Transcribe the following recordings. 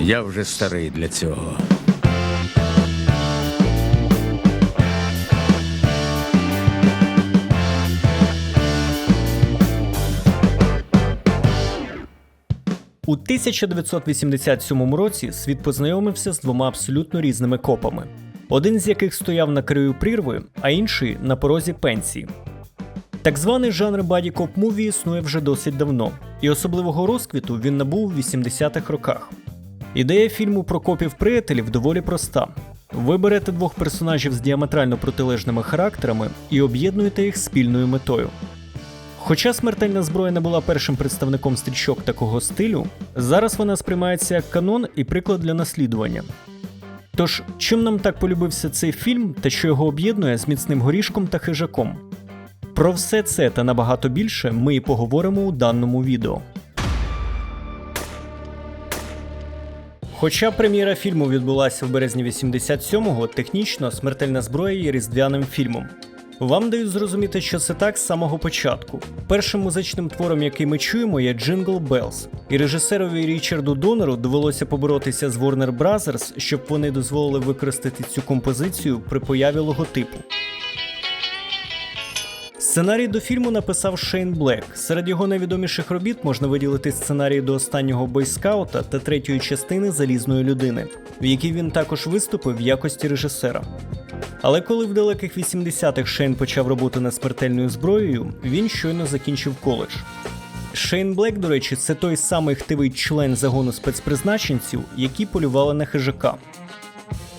Я вже старий для цього. У 1987 році світ познайомився з двома абсолютно різними копами, один з яких стояв на краю прірви, а інший на порозі пенсії. Так званий жанр баді коп муві існує вже досить давно, і особливого розквіту він набув у 80-х роках. Ідея фільму про копів приятелів доволі проста. Ви берете двох персонажів з діаметрально протилежними характерами і об'єднуєте їх спільною метою. Хоча смертельна зброя не була першим представником стрічок такого стилю, зараз вона сприймається як канон і приклад для наслідування. Тож, чим нам так полюбився цей фільм та що його об'єднує з міцним горішком та хижаком? Про все це та набагато більше ми і поговоримо у даному відео. Хоча прем'єра фільму відбулася в березні 87-го, технічно смертельна зброя є різдвяним фільмом. Вам дають зрозуміти, що це так з самого початку. Першим музичним твором, який ми чуємо, є Jingle Bells, і режисерові Річарду Донору довелося поборотися з Warner Brothers, щоб вони дозволили використати цю композицію при появі логотипу. Сценарій до фільму написав Шейн Блек. Серед його найвідоміших робіт можна виділити сценарій до останнього бойскаута та третьої частини Залізної людини, в якій він також виступив в якості режисера. Але коли в далеких 80-х Шейн почав роботу над смертельною зброєю, він щойно закінчив коледж. Шейн Блек, до речі, це той самий хтивий член загону спецпризначенців, які полювали на хижака.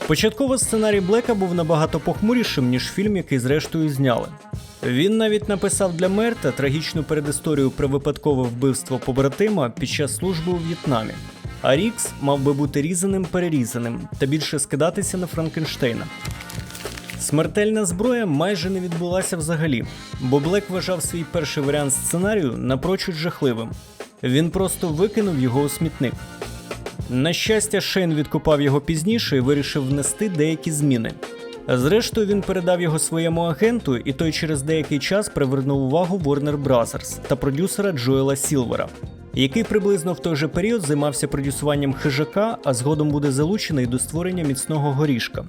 Початково сценарій Блека був набагато похмурішим, ніж фільм, який зрештою зняли. Він навіть написав для Мерта трагічну передісторію про випадкове вбивство побратима під час служби у В'єтнамі. А Рікс мав би бути різаним перерізаним та більше скидатися на Франкенштейна. Смертельна зброя майже не відбулася взагалі, бо Блек вважав свій перший варіант сценарію напрочуд жахливим. Він просто викинув його у смітник. На щастя, Шейн відкопав його пізніше і вирішив внести деякі зміни. Зрештою, він передав його своєму агенту, і той через деякий час привернув увагу Warner Brothers та продюсера Джоела Сілвера, який приблизно в той же період займався продюсуванням хижака, а згодом буде залучений до створення міцного горішка.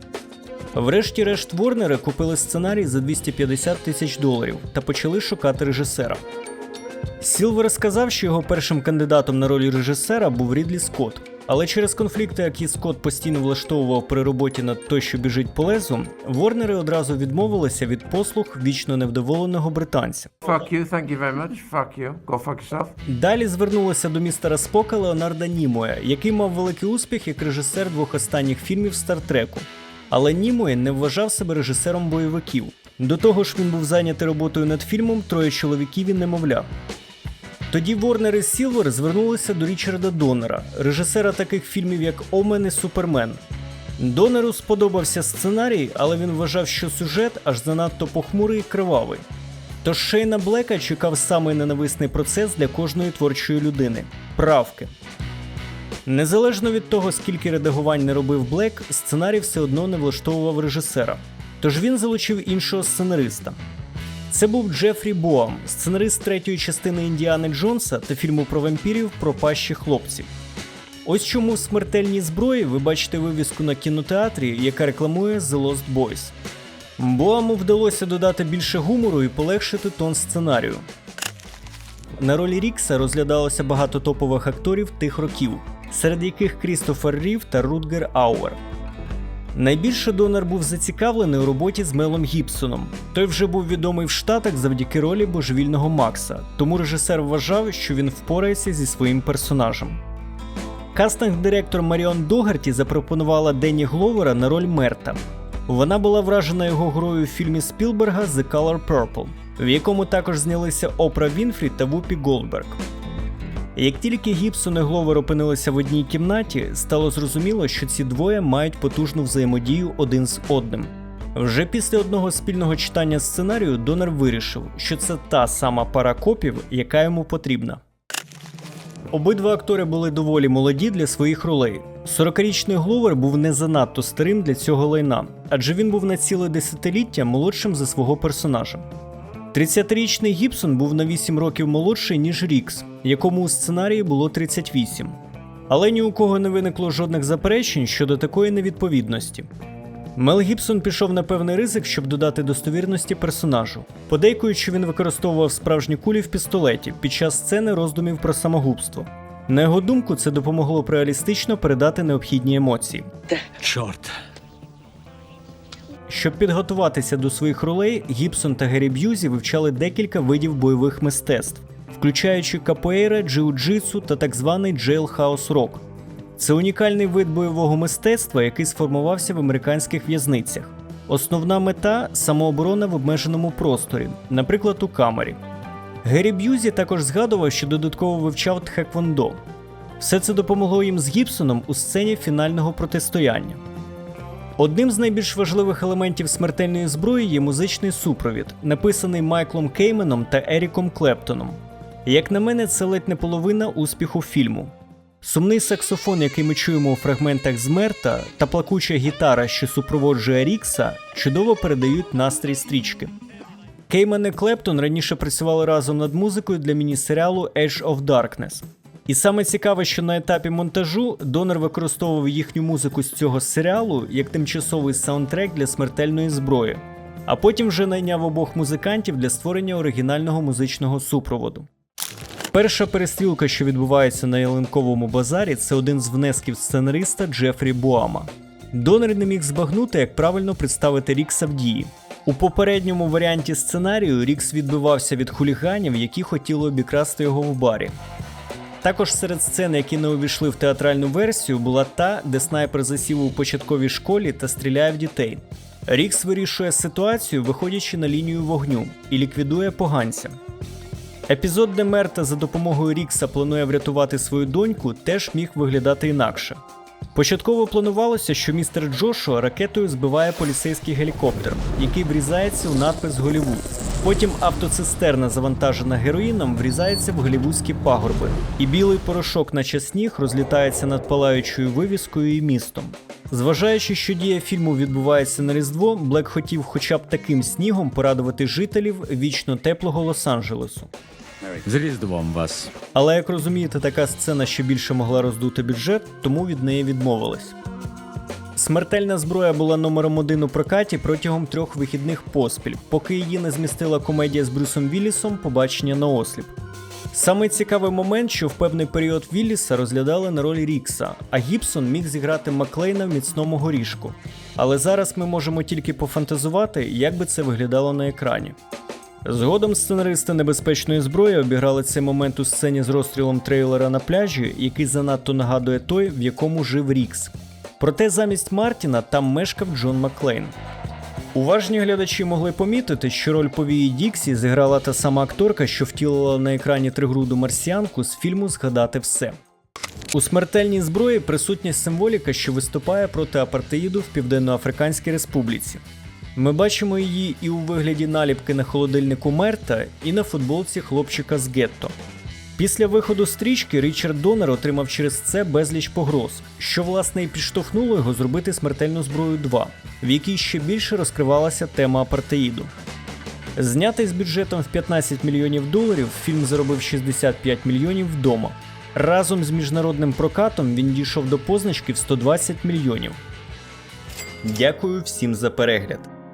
Врешті-решт Ворнери купили сценарій за 250 тисяч доларів та почали шукати режисера. Сілвер сказав, що його першим кандидатом на роль режисера був Рідлі Скотт. Але через конфлікти, які Скотт постійно влаштовував при роботі над той, що біжить по лезу, Ворнери одразу відмовилися від послуг вічно невдоволеного британця. Fuck you, thank you very much. Fuck you. Go fuck yourself. Далі звернулися до містера Спока Леонарда Німоя, який мав великий успіх як режисер двох останніх фільмів Стартреку. Але Німой не вважав себе режисером бойовиків. До того ж, він був зайнятий роботою над фільмом Троє чоловіків і немовля. Тоді Ворнер і Сілвер звернулися до Річарда Донера, режисера таких фільмів, як Омен і Супермен. Донеру сподобався сценарій, але він вважав, що сюжет аж занадто похмурий і кривавий. Тож Шейна Блека чекав самий ненависний процес для кожної творчої людини правки. Незалежно від того, скільки редагувань не робив Блек, сценарій все одно не влаштовував режисера. Тож він залучив іншого сценариста. Це був Джефрі Боам, сценарист третьої частини Індіани Джонса та фільму про вампірів Пропащі хлопці. Ось чому в смертельній зброї ви бачите вивіску на кінотеатрі, яка рекламує The Lost Boys. Боаму вдалося додати більше гумору і полегшити тон сценарію. На ролі Рікса розглядалося багато топових акторів тих років, серед яких Крістофер Рів та Рутгер Ауер. Найбільше донор був зацікавлений у роботі з Мелом Гібсоном. Той вже був відомий в Штатах завдяки ролі божевільного Макса, тому режисер вважав, що він впорається зі своїм персонажем. Кастинг-директор Маріон Догарті запропонувала Денні Гловера на роль Мерта. Вона була вражена його грою в фільмі Спілберга The Color Purple, в якому також знялися Опра Вінфрі та Вупі Голдберг. Як тільки Гібсон і Гловер опинилися в одній кімнаті, стало зрозуміло, що ці двоє мають потужну взаємодію один з одним. Вже після одного спільного читання сценарію Донор вирішив, що це та сама пара копів, яка йому потрібна. Обидва актори були доволі молоді для своїх ролей. 40-річний Гловер був не занадто старим для цього лайна, адже він був на ціле десятиліття молодшим за свого персонажа. 30-річний Гібсон був на 8 років молодший, ніж Рікс, якому у сценарії було 38. Але ні у кого не виникло жодних заперечень щодо такої невідповідності. Мел Гібсон пішов на певний ризик, щоб додати достовірності персонажу, подейкують, що він використовував справжні кулі в пістолеті під час сцени роздумів про самогубство. На його думку, це допомогло б реалістично передати необхідні емоції. Чорт. Щоб підготуватися до своїх ролей, Гібсон та Геррі Б'юзі вивчали декілька видів бойових мистецтв, включаючи капоейра, джиу-джитсу та так званий джейлхаус рок. Це унікальний вид бойового мистецтва, який сформувався в американських в'язницях. Основна мета самооборона в обмеженому просторі, наприклад, у камері. Геррі Б'юзі також згадував, що додатково вивчав тхеквондо. Все це допомогло їм з Гібсоном у сцені фінального протистояння. Одним з найбільш важливих елементів смертельної зброї є музичний супровід, написаний Майклом Кейменом та Еріком Клептоном. Як на мене, це ледь не половина успіху фільму. Сумний саксофон, який ми чуємо у фрагментах з Мерта, та плакуча гітара, що супроводжує Рікса, чудово передають настрій стрічки. Кеймен і Клептон раніше працювали разом над музикою для міні-серіалу Edge of Darkness. І саме цікаве, що на етапі монтажу Донор використовував їхню музику з цього серіалу як тимчасовий саундтрек для смертельної зброї, а потім вже найняв обох музикантів для створення оригінального музичного супроводу. Перша перестрілка, що відбувається на ялинковому базарі, це один з внесків сценариста Джефрі Буама. Донор не міг збагнути, як правильно представити Рікса в дії. У попередньому варіанті сценарію Рікс відбивався від хуліганів, які хотіли обікрасти його в барі. Також серед сцен, які не увійшли в театральну версію, була та, де снайпер засів у початковій школі та стріляє в дітей. Рікс вирішує ситуацію, виходячи на лінію вогню, і ліквідує поганця. Епізод, де Мерта за допомогою Рікса планує врятувати свою доньку, теж міг виглядати інакше. Початково планувалося, що містер Джошуа ракетою збиває поліцейський гелікоптер, який врізається у надпис Голівуд. Потім автоцистерна, завантажена героїном, врізається в голівудські пагорби, і білий порошок, наче сніг, розлітається над палаючою вивіскою і містом. Зважаючи, що дія фільму відбувається на Різдво, Блек хотів хоча б таким снігом порадувати жителів вічно теплого Лос-Анджелесу. З Різдвом вас. Але як розумієте, така сцена ще більше могла роздути бюджет, тому від неї відмовились. Смертельна зброя була номером один у прокаті протягом трьох вихідних поспіль, поки її не змістила комедія з Брюсом Віллісом Побачення на осліп. Саме цікавий момент, що в певний період Вілліса розглядали на роль Рікса, а Гібсон міг зіграти Маклейна в міцному горішку. Але зараз ми можемо тільки пофантазувати, як би це виглядало на екрані. Згодом сценаристи небезпечної зброї обіграли цей момент у сцені з розстрілом трейлера на пляжі, який занадто нагадує той, в якому жив Рікс. Проте замість Мартіна там мешкав Джон Маклейн. Уважні глядачі могли помітити, що роль повії Діксі зіграла та сама акторка, що втілила на екрані тригруду марсіанку з фільму Згадати все. У смертельній зброї присутня символіка, що виступає проти апартеїду в Південноафриканській Республіці. Ми бачимо її і у вигляді наліпки на холодильнику Мерта, і на футболці хлопчика з гетто. Після виходу стрічки Річард Донер отримав через це безліч погроз, що власне і підштовхнуло його зробити смертельну зброю 2, в якій ще більше розкривалася тема апартеїду. Знятий з бюджетом в 15 мільйонів доларів, фільм заробив 65 мільйонів вдома. Разом з міжнародним прокатом він дійшов до позначки в 120 мільйонів. Дякую всім за перегляд.